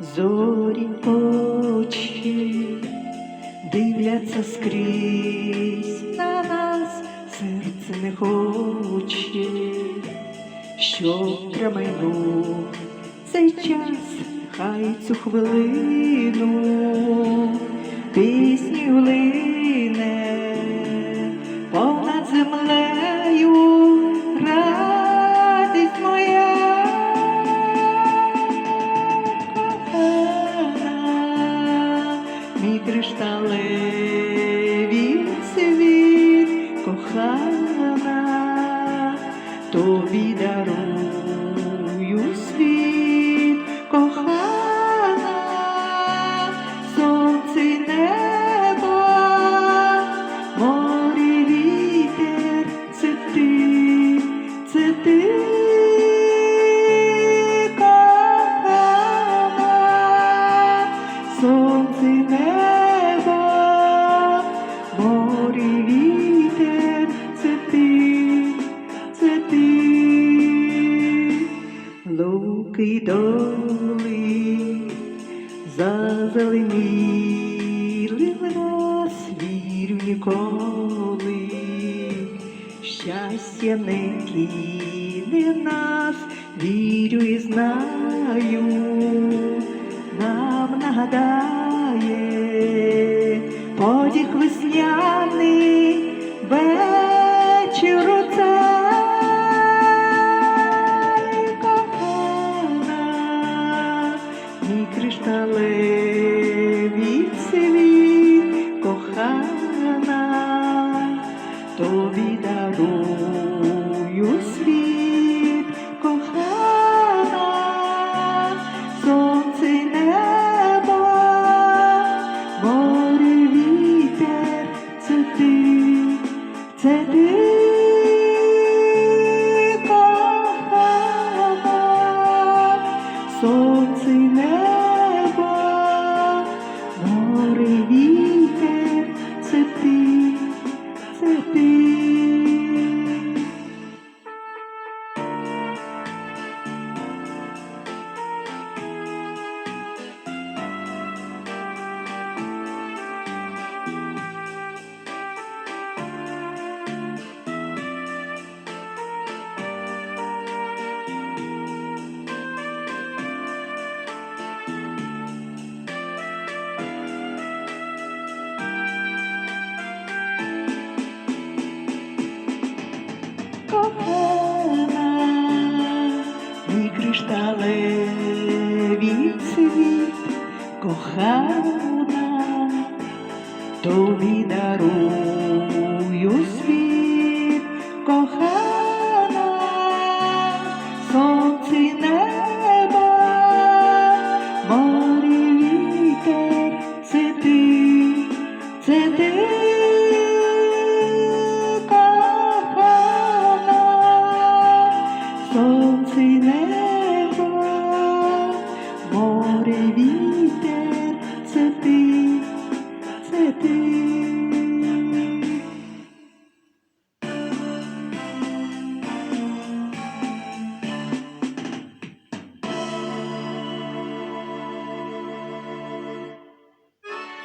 зорі очі дивляться скрізь на нас, серце не хоче, що промайнув цей час, хай цю хвилину кохана, кришталеві світ, кохана, тобі дарую світ, луки доли зазеленіли в нас, вірю ніколи, щастя не кине нас, вірю і знаю, нам нагадає подіг весняний кришталевий світ, кохана, тобі дарую світ, кохана, de ti.